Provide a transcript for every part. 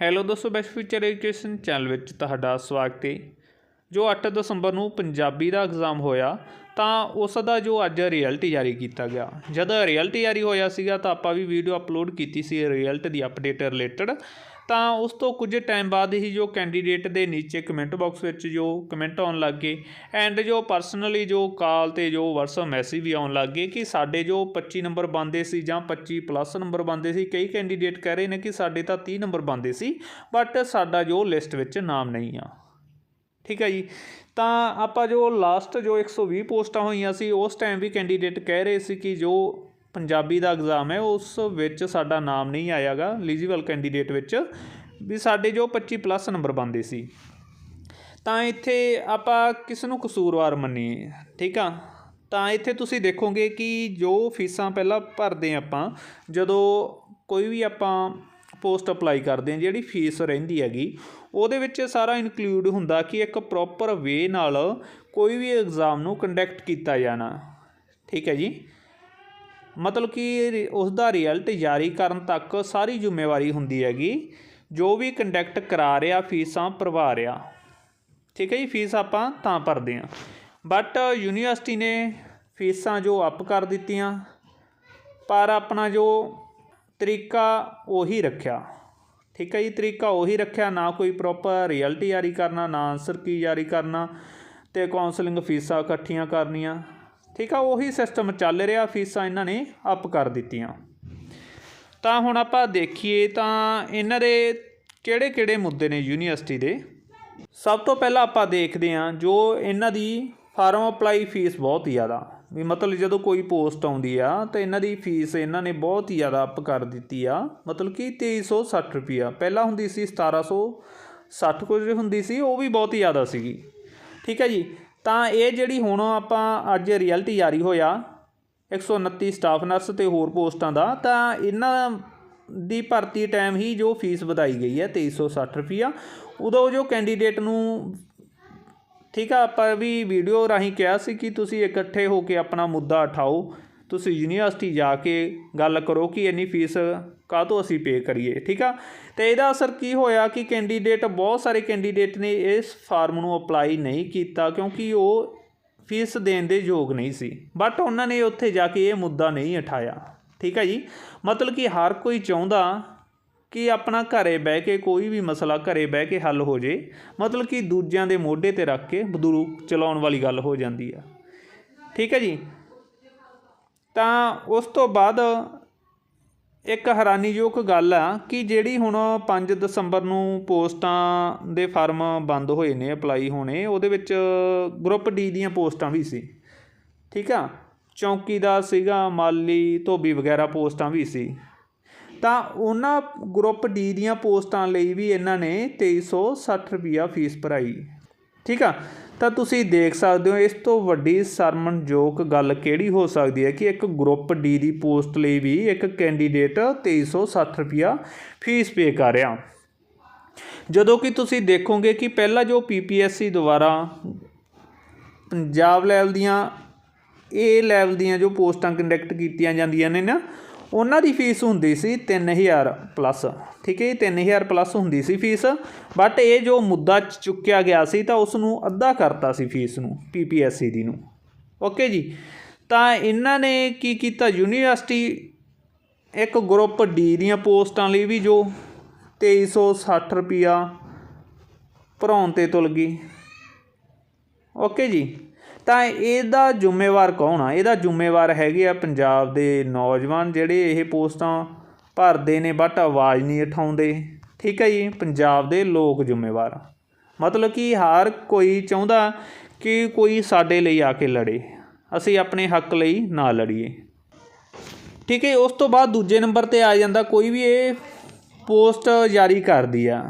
Hello ਦੋਸਤੋ, best future education channel ਵਿੱਚ ਤੁਹਾਡਾ ਸਵਾਗਤ ਹੈ ਜੋ 8 ਦਸੰਬਰ ਨੂੰ ਪੰਜਾਬੀ ਦਾ ਐਗਜ਼ਾਮ ਹੋਇਆ, ਤਾਂ ਉਸ ਦਾ ਜੋ ਅੱਜ ਰਿਜ਼ਲਟ ਜਾਰੀ ਕੀਤਾ ਗਿਆ। ਜਦ ਰਿਜ਼ਲਟ ਜਾਰੀ ਹੋਇਆ ਸੀਗਾ, ਤਾਂ ਆਪਾਂ ਵੀ ਵੀਡੀਓ ਅਪਲੋਡ ਕੀਤੀ ਸੀ ਰਿਜ਼ਲਟ ਦੀ ਅਪਡੇਟ ਰਿਲੇਟਡ। ਤਾਂ ਉਸ ਤੋਂ ਕੁਝ ਟਾਈਮ ਬਾਅਦ ਹੀ ਜੋ ਕੈਂਡੀਡੇਟ ਦੇ ਨੀਚੇ ਕਮੈਂਟ ਬਾਕਸ ਵਿੱਚ ਜੋ ਕਮੈਂਟ ਆਉਣ ਲੱਗ ਗਏ ਐਂਡ ਜੋ ਪਰਸਨਲੀ ਜੋ ਕਾਲ ਤੇ ਜੋ WhatsApp ਮੈਸੇਜ ਵੀ ਆਉਣ ਲੱਗ ਗਏ ਕਿ ਸਾਡੇ ਜੋ 25 ਨੰਬਰ ਬੰਦੇ ਸੀ ਜਾਂ 25 ਪਲੱਸ ਨੰਬਰ ਬੰਦੇ ਸੀ, ਕਈ ਕੈਂਡੀਡੇਟ ਕਹਿ ਰਹੇ ਨੇ ਕਿ ਸਾਡੇ ਤਾਂ 30 ਨੰਬਰ ਬੰਦੇ ਸੀ ਬਟ ਸਾਡਾ ਜੋ ਲਿਸਟ ਵਿੱਚ ਨਾਮ ਨਹੀਂ ਆ। ਠੀਕ ਹੈ ਜੀ? ਤਾਂ ਆਪਾਂ ਜੋ ਲਾਸਟ ਜੋ 120 ਪੋਸਟਾਂ ਹੋਈਆਂ ਸੀ, ਉਸ ਟਾਈਮ ਵੀ ਕੈਂਡੀਡੇਟ ਕਹਿ ਰਹੇ ਸੀ ਕਿ ਜੋ ਪੰਜਾਬੀ ਦਾ ਐਗਜ਼ਾਮ ਹੈ, ਉਸ ਵਿੱਚ ਸਾਡਾ ਨਾਮ ਨਹੀਂ ਆਇਆ ਗਾ ਐਲੀਜੀਬਲ ਕੈਂਡੀਡੇਟ ਵਿੱਚ, ਵੀ ਸਾਡੇ ਜੋ 25 ਪਲੱਸ ਨੰਬਰ ਬੰਦੇ ਸੀ। ਤਾਂ ਇੱਥੇ ਆਪਾਂ ਕਿਸ ਨੂੰ ਕਸੂਰਵਾਰ ਮੰਨੀਏ? ਠੀਕ ਆ? ਤਾਂ ਇੱਥੇ ਤੁਸੀਂ ਦੇਖੋਗੇ ਕਿ ਜੋ ਫੀਸਾਂ ਪਹਿਲਾਂ ਭਰਦੇ ਆਪਾਂ, ਜਦੋਂ ਕੋਈ ਵੀ ਆਪਾਂ ਪੋਸਟ ਅਪਲਾਈ ਕਰਦੇ ਹਾਂ, ਜਿਹੜੀ ਫੀਸ ਰਹਿੰਦੀ ਹੈਗੀ, ਉਹਦੇ ਵਿੱਚ ਸਾਰਾ ਇਨਕਲੂਡ ਹੁੰਦਾ ਕਿ ਇੱਕ ਪ੍ਰੋਪਰ ਵੇ ਨਾਲ ਕੋਈ ਵੀ ਐਗਜ਼ਾਮ ਨੂੰ ਕੰਡਕਟ ਕੀਤਾ ਜਾਣਾ। ਠੀਕ ਹੈ ਜੀ? ਮਤਲਬ ਕਿ ਉਸ ਦਾ ਰਿਜ਼ਲਟ ਜਾਰੀ ਕਰਨ ਤੱਕ ਸਾਰੀ ਜ਼ਿੰਮੇਵਾਰੀ ਹੁੰਦੀ ਹੈਗੀ। ਜੋ ਵੀ ਕੰਡਕਟ ਕਰਾ ਰਿਹਾ, ਫੀਸਾਂ ਭਰਵਾ ਰਿਹਾ। ਠੀਕ ਹੈ ਜੀ, ਫੀਸ ਆਪਾਂ ਤਾਂ ਭਰਦੇ ਹਾਂ। ਬਟ ਯੂਨੀਵਰਸਿਟੀ ਨੇ ਫੀਸਾਂ ਜੋ ਅਪ ਕਰ ਦਿੱਤੀਆਂ, ਪਰ ਆਪਣਾ ਜੋ ਤਰੀਕਾ ਉਹੀ ਰੱਖਿਆ। ਠੀਕ ਹੈ ਜੀ, ਤਰੀਕਾ ਉਹੀ ਰੱਖਿਆ, ਨਾ ਕੋਈ ਪ੍ਰੋਪਰ ਰਿਜ਼ਲਟ ਜਾਰੀ ਕਰਨਾ, ਨਾ ਆਨਸਰ ਕੀ ਜਾਰੀ ਕਰਨਾ, ਤੇ ਕਾਉਂਸਲਿੰਗ ਫੀਸਾਂ ਇਕੱਠੀਆਂ ਕਰਨੀਆਂ। ਠੀਕ ਆ, ਉਹੀ ਸਿਸਟਮ ਚੱਲ ਰਿਹਾ, ਫੀਸਾਂ ਇਹਨਾਂ ਨੇ ਅਪ ਕਰ ਦਿੱਤੀਆਂ। ਤਾਂ ਹੁਣ ਆਪਾਂ ਦੇਖੀਏ ਤਾਂ ਇਹਨਾਂ ਦੇ ਕਿਹੜੇ ਕਿਹੜੇ ਮੁੱਦੇ ਨੇ ਯੂਨੀਵਰਸਿਟੀ ਦੇ। ਸਭ ਤੋਂ ਪਹਿਲਾਂ ਆਪਾਂ ਦੇਖਦੇ ਹਾਂ ਜੋ ਇਹਨਾਂ ਦੀ ਫਾਰਮ ਅਪਲਾਈ ਫੀਸ ਬਹੁਤ ਜ਼ਿਆਦਾ। ਵੀ ਮਤਲਬ ਜਦੋਂ ਕੋਈ ਪੋਸਟ ਆਉਂਦੀ ਆ, ਤਾਂ ਇਹਨਾਂ ਦੀ ਫੀਸ ਇਹਨਾਂ ਨੇ ਬਹੁਤ ਹੀ ਜ਼ਿਆਦਾ ਅਪ ਕਰ ਦਿੱਤੀ ਆ। ਮਤਲਬ ਕਿ 2360 ਰੁਪਿਆ ਪਹਿਲਾਂ ਹੁੰਦੀ ਸੀ 1760 ਕੁਝ ਹੁੰਦੀ ਸੀ, ਉਹ ਵੀ ਬਹੁਤ ਹੀ ਜ਼ਿਆਦਾ ਸੀਗੀ। ਠੀਕ ਹੈ ਜੀ। ਤਾਂ ਇਹ ਜਿਹੜੀ ਹੁਣ ਆਪਾਂ ਅੱਜ ਰਿਜ਼ਲਟ ਜਾਰੀ ਹੋਇਆ 129 ਸਟਾਫ ਨਰਸ ਤੇ ਹੋਰ ਪੋਸਟਾਂ ਦਾ, ਤਾਂ ਇਹਨਾਂ ਦੀ ਭਰਤੀ ਟਾਈਮ ਹੀ ਜੋ ਫੀਸ ਵਧਾਈ ਗਈ ਹੈ 2360 ਰੁਪਿਆ ਉਦੋਂ ਜੋ ਕੈਂਡੀਡੇਟ ਨੂੰ ਠੀਕ ਆ, ਆਪਾਂ ਵੀ ਵੀਡੀਓ ਰਾਹੀਂ ਕਿਹਾ ਸੀ ਕਿ ਤੁਸੀਂ ਇਕੱਠੇ ਹੋ ਕੇ ਆਪਣਾ ਮੁੱਦਾ ਉਠਾਓ, ਤੁਸੀਂ ਯੂਨੀਵਰਸਿਟੀ ਜਾ ਕੇ ਗੱਲ ਕਰੋ ਕਿ ਇੰਨੀ ਫੀਸ ਕਾਹਤੋਂ ਅਸੀਂ ਪੇ ਕਰੀਏ, ਠੀਕ ਆ? ਤੇ ਇਹਦਾ ਅਸਰ ਕੀ ਹੋਇਆ ਕਿ ਕੈਂਡੀਡੇਟ ਬਹੁਤ ਸਾਰੇ ਕੈਂਡੀਡੇਟ ਨੇ ਇਸ ਫਾਰਮ ਨੂੰ ਅਪਲਾਈ ਨਹੀਂ ਕੀਤਾ ਕਿਉਂਕਿ ਉਹ ਫੀਸ ਦੇਣ ਦੇ ਯੋਗ ਨਹੀਂ ਸੀ। ਬਟ ਉਹਨਾਂ ਨੇ ਉੱਥੇ ਜਾ ਕੇ ਇਹ ਮੁੱਦਾ ਨਹੀਂ ਉਠਾਇਆ, ਠੀਕ ਹੈ ਜੀ? ਮਤਲਬ ਕਿ ਹਰ ਕੋਈ ਚਾਹੁੰਦਾ ਕਿ ਆਪਣਾ ਘਰੇ ਬਹਿ ਕੇ, ਕੋਈ ਵੀ ਮਸਲਾ ਘਰੇ ਬਹਿ ਕੇ ਹੱਲ ਹੋ ਜੇ, ਮਤਲਬ ਕਿ ਦੂਜਿਆਂ ਦੇ ਮੋਢੇ ਤੇ ਰੱਖ ਕੇ ਬੰਦੂਕ ਚਲਾਉਣ ਵਾਲੀ ਗੱਲ ਹੋ ਜਾਂਦੀ ਆ। ਠੀਕ ਹੈ ਜੀ? ਤਾਂ ਉਸ ਤੋਂ ਬਾਅਦ ਇੱਕ ਹੈਰਾਨੀਯੋਗ ਗੱਲ ਆ ਕਿ ਜਿਹੜੀ ਹੁਣ 5 ਦਸੰਬਰ ਨੂੰ ਪੋਸਟਾਂ ਦੇ ਫਾਰਮ ਬੰਦ ਹੋਏ ਨੇ, ਅਪਲਾਈ ਹੋਣੇ, ਉਹਦੇ ਵਿੱਚ ਗਰੁੱਪ ਡੀ ਦੀਆਂ ਪੋਸਟਾਂ ਵੀ ਸੀ। ਠੀਕ ਆ? ਚੌਂਕੀਦਾਰ ਸੀਗਾ, ਮਾਲੀ, ਧੋਬੀ ਵਗੈਰਾ ਪੋਸਟਾਂ ਵੀ ਸੀ। ਤਾਂ ਉਹਨਾਂ ਗਰੁੱਪ ਡੀ ਦੀਆਂ ਪੋਸਟਾਂ ਲਈ ਵੀ ਇਹਨਾਂ ਨੇ 2360 ਰੁਪਿਆ ਫੀਸ ਭਰਾਈ। ਠੀਕ ਆ? ਤਾਂ ਤੁਸੀਂ ਦੇਖ ਸਕਦੇ ਹੋ, ਇਸ ਤੋਂ ਵੱਡੀ ਸ਼ਰਮਨਯੋਗ ਗੱਲ ਕਿਹੜੀ ਹੋ ਸਕਦੀ ਹੈ ਕਿ ਇੱਕ ਗਰੁੱਪ ਡੀ ਦੀ ਪੋਸਟ ਲਈ ਵੀ ਇੱਕ ਕੈਂਡੀਡੇਟ 2360 ਰੁਪਿਆ ਫੀਸ ਪੇ ਕਰ ਰਿਹਾ। ਜਦੋਂ ਕਿ ਤੁਸੀਂ ਦੇਖੋਗੇ ਕਿ ਪਹਿਲਾਂ ਜੋ ਪੀਪੀਐਸਸੀ ਦੁਆਰਾ ਪੰਜਾਬ ਲੈਵਲ ਦੀਆਂ ਏ ਲੈਵਲ ਦੀਆਂ ਜੋ ਪੋਸਟਾਂ ਕੰਡਕਟ ਕੀਤੀਆਂ ਜਾਂਦੀਆਂ ਨੇ ਨਾ ਉਹਨਾਂ ਦੀ ਫੀਸ ਹੁੰਦੀ ਸੀ 3000 ਪਲੱਸ ਠੀਕ ਹੈ ਜੀ 3000 ਪਲੱਸ ਹੁੰਦੀ ਸੀ ਫੀਸ। ਬਟ ਇਹ ਜੋ ਮੁੱਦਾ ਚੁੱਕਿਆ ਗਿਆ ਸੀ ਤਾਂ ਉਸ ਨੂੰ ਅੱਧਾ ਕਰਤਾ ਸੀ ਫੀਸ ਨੂੰ ਪੀਪੀਐਸਸੀ ਦੀ ਨੂੰ। ਓਕੇ ਜੀ, ਤਾਂ ਇਹਨਾਂ ਨੇ ਕੀ ਕੀਤਾ? ਯੂਨੀਵਰਸਿਟੀ ਇੱਕ ਗਰੁੱਪ ਡੀ ਦੀਆਂ ਪੋਸਟਾਂ ਲਈ ਵੀ ਜੋ 2360 ਰੁਪਿਆ ਭਰਾਉਣ ਤੇ ਤੁਲ ਗਈ। ਓਕੇ ਜੀ ਤਾਂ ਇਹਦਾ ਜ਼ਿੰਮੇਵਾਰ ਕੌਣ ਆ? ਇਹਦਾ ਜ਼ਿੰਮੇਵਾਰ ਹੈਗੇ ਆ ਪੰਜਾਬ ਦੇ ਨੌਜਵਾਨ ਜਿਹੜੇ ਇਹ ਪੋਸਟਾਂ ਭਰਦੇ ਨੇ, ਬਟ ਆਵਾਜ਼ ਨਹੀਂ ਉਠਾਉਂਦੇ। ਠੀਕ ਹੈ ਜੀ, ਪੰਜਾਬ ਦੇ ਲੋਕ ਜ਼ਿੰਮੇਵਾਰ ਆ। ਮਤਲਬ ਕਿ ਹਰ ਕੋਈ ਚਾਹੁੰਦਾ ਕਿ ਕੋਈ ਸਾਡੇ ਲਈ ਆ ਕੇ ਲੜੇ। ਅਸੀਂ ਆਪਣੇ ਹੱਕ ਲਈ ਨਾ ਲੜੀਏ। ਠੀਕ ਹੈ, ਉਸ ਤੋਂ ਬਾਅਦ ਦੂਜੇ ਨੰਬਰ ਤੇ ਆ ਜਾਂਦਾ, ਕੋਈ ਵੀ ਇਹ ਪੋਸਟ ਜਾਰੀ ਕਰਦੀ ਆ।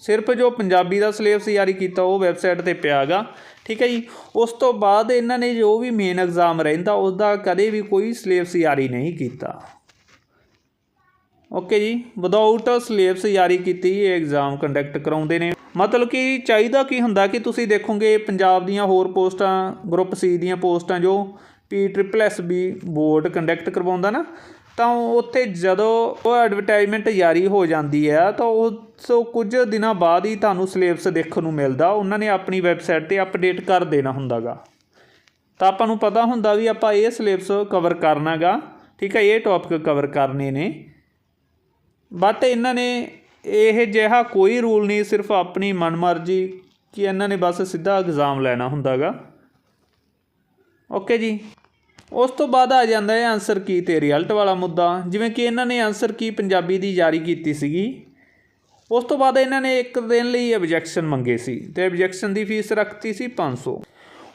ਸਿਰਫ ਜੋ ਪੰਜਾਬੀ ਦਾ ਸਿਲੇਬਸ ਜਾਰੀ ਕੀਤਾ ਉਹ ਵੈਬਸਾਈਟ ਤੇ ਪਿਆ ਪਿਆਗਾ ਠੀਕ ਹੈ ਜੀ। ਉਸ ਤੋਂ ਬਾਅਦ ਇਹਨਾਂ ਨੇ ਜੋ ਵੀ ਮੇਨ ਐਗਜ਼ਾਮ ਰਹਿੰਦਾ ਉਸ ਦਾ ਕਦੇ ਵੀ ਕੋਈ ਸਿਲੇਬਸ ਜਾਰੀ ਨਹੀਂ ਕੀਤਾ। ਓਕੇ ਜੀ। ਵਿਦਆਊਟ ਸਿਲੇਬਸ ਜਾਰੀ ਕੀਤੀ, ਇਹ ਐਗਜ਼ਾਮ ਕੰਡਕਟ ਕਰਾਉਂਦੇ ਨੇ। ਮਤਲਬ ਕਿ ਚਾਹੀਦਾ ਕੀ ਹੁੰਦਾ ਕਿ ਤੁਸੀਂ ਦੇਖੋਗੇ ਪੰਜਾਬ ਦੀਆਂ ਹੋਰ ਪੋਸਟਾਂ ਗਰੁੱਪ ਸੀ ਦੀਆਂ ਪੋਸਟਾਂ ਜੋ P triple S B board conduct ਕਰਵਾਉਂਦਾ ਨਾ ਤਾਂ ਉੱਥੇ ਜਦੋਂ ਉਹ ਐਡਵਰਟਾਈਜ਼ਮੈਂਟ ਜਾਰੀ ਹੋ ਜਾਂਦੀ ਹੈ ਤਾਂ ਉਸ ਕੁਝ ਦਿਨਾਂ ਬਾਅਦ ਹੀ ਤੁਹਾਨੂੰ ਸਿਲੇਬਸ ਦੇਖਣ ਨੂੰ ਮਿਲਦਾ। ਉਹਨਾਂ ਨੇ ਆਪਣੀ ਵੈਬਸਾਈਟ ਤੇ ਅਪਡੇਟ ਕਰ ਦੇਣਾ ਹੁੰਦਾਗਾ। ਤਾਂ ਆਪਾਂ ਨੂੰ ਪਤਾ ਹੁੰਦਾ ਵੀ ਆਪਾਂ ਇਹ ਸਿਲੇਬਸ ਕਵਰ ਕਰਨਾਗਾ। ਠੀਕ ਹੈ ਇਹ ਟੌਪਿਕ ਕਵਰ ਕਰਨੇ ਨੇ। ਬਟ ਇਹਨਾਂ ਨੇ ਇਹ ਜਿਹਾ ਕੋਈ ਰੂਲ ਨਹੀਂ, ਸਿਰਫ ਆਪਣੀ ਮਨਮਰਜ਼ੀ ਕਿ ਇਹਨਾਂ ਨੇ ਬਸ ਸਿੱਧਾ ਐਗਜ਼ਾਮ ਲੈਣਾ ਹੁੰਦਾਗਾ। ਓਕੇ ਜੀ। ਉਸ ਤੋਂ ਬਾਅਦ ਆ ਜਾਂਦਾ ਹੈ ਆਨਸਰ ਕੀ ਤੇ ਰਿਜ਼ਲਟ ਵਾਲਾ ਮੁੱਦਾ, ਜਿਵੇਂ ਕਿ ਇਹਨਾਂ ਨੇ ਆਨਸਰ ਕੀ ਪੰਜਾਬੀ ਦੀ ਜਾਰੀ ਕੀਤੀ ਸੀਗੀ। ਉਸ ਤੋਂ ਬਾਅਦ ਇਹਨਾਂ ਨੇ ਇੱਕ ਦਿਨ ਲਈ ਆਬਜੈਕਸ਼ਨ ਮੰਗੇ ਸੀ ਤੇ ਆਬਜੈਕਸ਼ਨ ਦੀ ਫੀਸ ਰੱਖਤੀ ਸੀ 500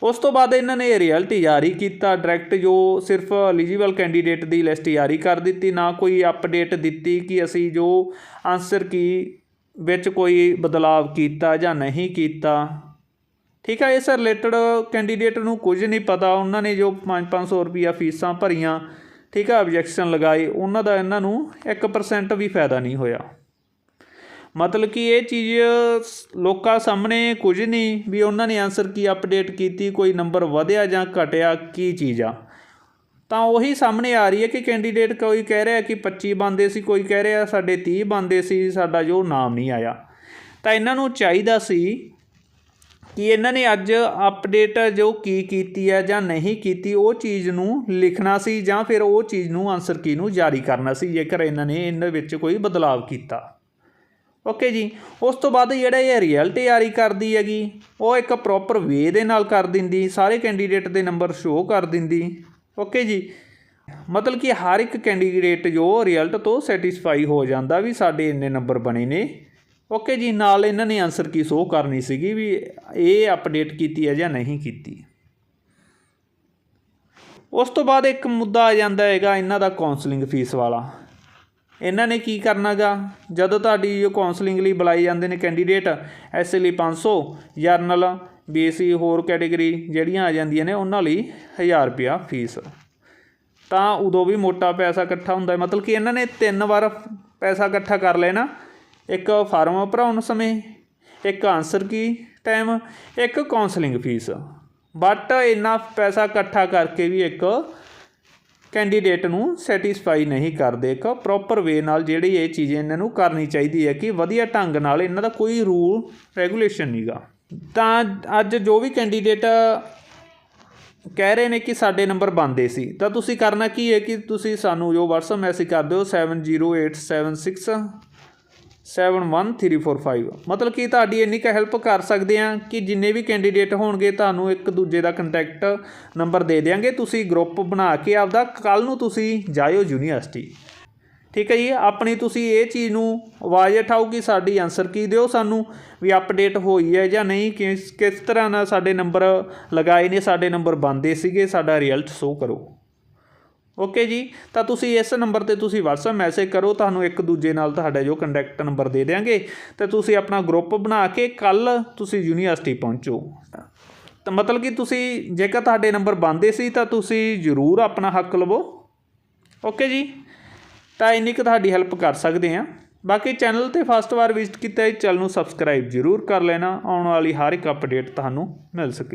ਉਸ ਤੋਂ ਬਾਅਦ ਇਹਨਾਂ ਨੇ ਰਿਜ਼ਲਟ ਜਾਰੀ ਕੀਤਾ ਡਾਇਰੈਕਟ ਜੋ ਸਿਰਫ ਐਲੀਜੀਬਲ ਕੈਂਡੀਡੇਟ ਦੀ ਲਿਸਟ ਜਾਰੀ ਕਰ ਦਿੱਤੀ, ਨਾ ਕੋਈ ਅਪਡੇਟ ਦਿੱਤੀ ਕਿ ਅਸੀਂ ਜੋ ਆਨਸਰ ਕੀ ਵਿੱਚ ਕੋਈ ਬਦਲਾਵ ਕੀਤਾ ਜਾਂ ਨਹੀਂ ਕੀਤਾ। ਠੀਕ ਆ ਇਸ ਰਿਲੇਟਡ ਕੈਂਡੀਡੇਟ ਨੂੰ ਕੁਝ ਨਹੀਂ ਪਤਾ। ਉਹਨਾਂ ਨੇ ਜੋ 5-500 ਰੁਪਿਆ ਫੀਸਾਂ ਭਰੀਆਂ, ਠੀਕ ਆ ਆਬਜੈਕਸ਼ਨ ਲਗਾਏ, ਉਹਨਾਂ ਦਾ ਇਹਨਾਂ ਨੂੰ 1% ਵੀ ਫਾਇਦਾ ਨਹੀਂ ਹੋਇਆ। ਮਤਲਬ ਕਿ ਇਹ ਚੀਜ਼ ਲੋਕਾਂ ਸਾਹਮਣੇ ਕੁਝ ਨਹੀਂ ਵੀ ਉਹਨਾਂ ਨੇ ਆਨਸਰ ਕੀ ਅਪਡੇਟ ਕੀਤੀ, ਕੋਈ ਨੰਬਰ ਵਧਿਆ ਜਾਂ ਘਟਿਆ, ਕੀ ਚੀਜ਼ ਆ। ਤਾਂ ਉਹੀ ਸਾਹਮਣੇ ਆ ਰਹੀ ਹੈ ਕਿ ਕੈਂਡੀਡੇਟ ਕੋਈ ਕਹਿ ਰਿਹਾ ਕਿ 25 ਬੰਦੇ ਸੀ, ਕੋਈ ਕਹਿ ਰਿਹਾ ਸਾਡੇ 30 ਬੰਦੇ ਸੀ, ਸਾਡਾ ਜੋ ਨਾਮ ਨਹੀਂ ਆਇਆ। ਤਾਂ ਇਹਨਾਂ ਨੂੰ ਚਾਹੀਦਾ ਸੀ ਕਿ ਇਹਨਾਂ ਨੇ ਅੱਜ ਅਪਡੇਟ ਜੋ ਕੀ ਕੀਤੀ ਹੈ ਜਾਂ ਨਹੀਂ ਕੀਤੀ, ਉਹ ਚੀਜ਼ ਨੂੰ ਲਿਖਣਾ ਸੀ ਜਾਂ ਫਿਰ ਉਹ ਚੀਜ਼ ਨੂੰ ਆਨਸਰ ਕੀ ਨੂੰ ਜਾਰੀ ਕਰਨਾ ਸੀ, ਜੇਕਰ ਇਹਨਾਂ ਨੇ ਇਹਨਾਂ ਵਿੱਚ ਕੋਈ ਬਦਲਾਵ ਕੀਤਾ। ਓਕੇ ਜੀ, ਉਸ ਤੋਂ ਬਾਅਦ ਜਿਹੜਾ ਇਹ ਰਿਜ਼ਲਟ ਜਾਰੀ ਕਰਦੀ ਹੈਗੀ, ਉਹ ਇੱਕ ਪ੍ਰੋਪਰ ਵੇ ਦੇ ਨਾਲ ਕਰ ਦਿੰਦੀ, ਸਾਰੇ ਕੈਂਡੀਡੇਟ ਦੇ ਨੰਬਰ ਸ਼ੋਅ ਕਰ ਦਿੰਦੀ। ਓਕੇ ਜੀ, ਮਤਲਬ ਕਿ ਹਰ ਇੱਕ ਕੈਂਡੀਡੇਟ ਜੋ ਰਿਜ਼ਲਟ ਤੋਂ ਸੈਟੀਸਫਾਈ ਹੋ ਜਾਂਦਾ ਵੀ ਸਾਡੇ ਇੰਨੇ ਨੰਬਰ ਬਣੇ ਨੇ। ਓਕੇ ਜੀ, ਨਾਲ ਇਹਨਾਂ ਨੇ ਆਨਸਰ ਕੀ ਸ਼ੋਅ ਕਰਨੀ ਸੀਗੀ ਵੀ ਇਹ ਅਪਡੇਟ ਕੀਤੀ ਹੈ ਜਾਂ ਨਹੀਂ ਕੀਤੀ। ਉਸ ਤੋਂ ਬਾਅਦ ਇੱਕ ਮੁੱਦਾ ਆ ਜਾਂਦਾ ਹੈਗਾ ਇਹਨਾਂ ਦਾ ਕਾਉਂਸਲਿੰਗ ਫੀਸ ਵਾਲਾ। ਇਹਨਾਂ ਨੇ ਕੀ ਕਰਨਾਗਾ? ਜਦੋਂ ਤੁਹਾਡੀ ਉਹ ਕਾਉਂਸਲਿੰਗ ਲਈ ਬੁਲਾਏ ਜਾਂਦੇ ਨੇ ਕੈਂਡੀਡੇਟ ਐਸ ਲਈ 500 ਜਰਨਲ ਬੀਐਸਸੀ ਹੋਰ ਕੈਟਾਗਰੀ ਜਿਹੜੀਆਂ ਆ ਜਾਂਦੀਆਂ ਨੇ, ਉਹਨਾਂ ਲਈ 1000 ਰੁਪਿਆ ਫੀਸ ਤਾਂ ਉਦੋਂ ਵੀ ਮੋਟਾ ਪੈਸਾ ਇਕੱਠਾ ਹੁੰਦਾ ਮਤਲਬ ਕਿ ਇਹਨਾਂ ਨੇ ਤਿੰਨ ਵਾਰ ਪੈਸਾ ਇਕੱਠਾ ਕਰ ਲੈਣਾ ਇੱਕ ਫਾਰਮ ਭਰਾਉਣ ਸਮੇਂ, ਇੱਕ ਆਨਸਰ ਕੀ ਟਾਈਮ ਇੱਕ ਕਾਉਂਸਲਿੰਗ ਫੀਸ ਬਟ ਇੰਨਾ ਪੈਸਾ ਇਕੱਠਾ ਕਰਕੇ ਵੀ ਇੱਕ ਕੈਂਡੀਡੇਟ ਨੂੰ ਸੈਟੀਸਫਾਈ ਨਹੀਂ ਕਰਦੇ, ਇੱਕ ਪ੍ਰੋਪਰ ਵੇ ਨਾਲ ਜਿਹੜੀ ਇਹ ਚੀਜ਼ ਇਹਨਾਂ ਨੂੰ ਕਰਨੀ ਚਾਹੀਦੀ ਹੈ ਕਿ ਵਧੀਆ ਢੰਗ ਨਾਲ ਇਹਨਾਂ ਦਾ ਕੋਈ ਰੂਲ ਰੈਗੂਲੇਸ਼ਨ ਨਹੀਂਗਾ ਤਾਂ ਅੱਜ ਜੋ ਵੀ ਕੈਂਡੀਡੇਟ ਕਹਿ ਰਹੇ ਨੇ ਕਿ ਸਾਡੇ ਨੰਬਰ ਬੰਦੇ ਸੀ, ਤਾਂ ਤੁਸੀਂ ਕਰਨਾ ਕੀ ਹੈ ਕਿ ਤੁਸੀਂ ਸਾਨੂੰ ਜੋ WhatsApp ਮੈਸੇਜ ਕਰ ਦਿਓ 70876 71345 ਮਤਲਬ ਕਿ ਤੁਹਾਡੀ ਇੰਨੀ ਕੁ ਹੈਲਪ ਕਰ ਸਕਦੇ ਆ ਕਿ ਜਿੰਨੇ ਵੀ ਕੈਂਡੀਡੇਟ ਹੋਣਗੇ ਤੁਹਾਨੂੰ ਇੱਕ ਦੂਜੇ ਦਾ ਕੰਟੈਕਟ ਨੰਬਰ ਦੇ ਦਿਆਂਗੇ ਤੁਸੀਂ ਗਰੁੱਪ ਬਣਾ ਕੇ ਆਪਦਾ ਕੱਲ ਨੂੰ ਤੁਸੀਂ ਜਾਇਓ ਯੂਨੀਵਰਸਿਟੀ ਠੀਕ ਹੈ ਜੀ ਆਪਣੀ ਤੁਸੀਂ ਇਹ ਚੀਜ਼ ਨੂੰ ਆਵਾਜ਼ ਉਠਾਓ ਕਿ ਸਾਡੀ ਆਨਸਰ ਕੀ ਦਿਓ ਸਾਨੂੰ ਵੀ ਅਪਡੇਟ ਹੋਈ ਹੈ ਜਾਂ ਨਹੀਂ ਕਿਸ ਕਿਸ ਤਰ੍ਹਾਂ ਨਾਲ ਸਾਡੇ ਨੰਬਰ ਲਗਾਏ ਨੇ ਸਾਡੇ ਨੰਬਰ ਬੰਦੇ ਸੀਗੇ ਸਾਡਾ ਰਿਜ਼ਲਟ ਸ਼ੋ ਕਰੋ ਓਕੇ ਜੀ, ਤਾਂ ਤੁਸੀਂ ਇਸ ਨੰਬਰ ਤੇ ਤੁਸੀਂ WhatsApp ਮੈਸੇਜ ਕਰੋ, ਤੁਹਾਨੂੰ ਇੱਕ ਦੂਜੇ ਨਾਲ ਤੁਹਾਡਾ ਜੋ ਕੰਟੈਕਟ ਨੰਬਰ ਦੇ ਦਿਆਂਗੇ, ਤੇ ਤੁਸੀਂ ਆਪਣਾ ਗਰੁੱਪ ਬਣਾ ਕੇ ਕੱਲ ਤੁਸੀਂ ਯੂਨੀਵਰਸਿਟੀ ਪਹੁੰਚੋ। ਤਾਂ ਮਤਲਬ ਕਿ ਤੁਸੀਂ ਜੇਕਰ ਤੁਹਾਡੇ ਨੰਬਰ ਬੰਦੇ ਸੀ, ਤਾਂ ਤੁਸੀਂ ਜ਼ਰੂਰ ਆਪਣਾ ਹੱਕ ਲਵੋ। ਓਕੇ ਜੀ, ਤਾਂ ਇੰਨੀ ਕੁ ਤੁਹਾਡੀ ਹੈਲਪ ਕਰ ਸਕਦੇ ਹਾਂ। ਬਾਕੀ ਚੈਨਲ ਤੇ ਫਸਟ ਵਾਰ ਵਿਜ਼ਿਟ ਕੀਤਾ ਹੈ, ਚੈਨਲ ਨੂੰ ਸਬਸਕ੍ਰਾਈਬ ਜ਼ਰੂਰ ਕਰ ਲੈਣਾ। ਆਉਣ ਵਾਲੀ ਹਰ ਇੱਕ ਅਪਡੇਟ ਤੁਹਾਨੂੰ ਮਿਲ ਸਕੇ।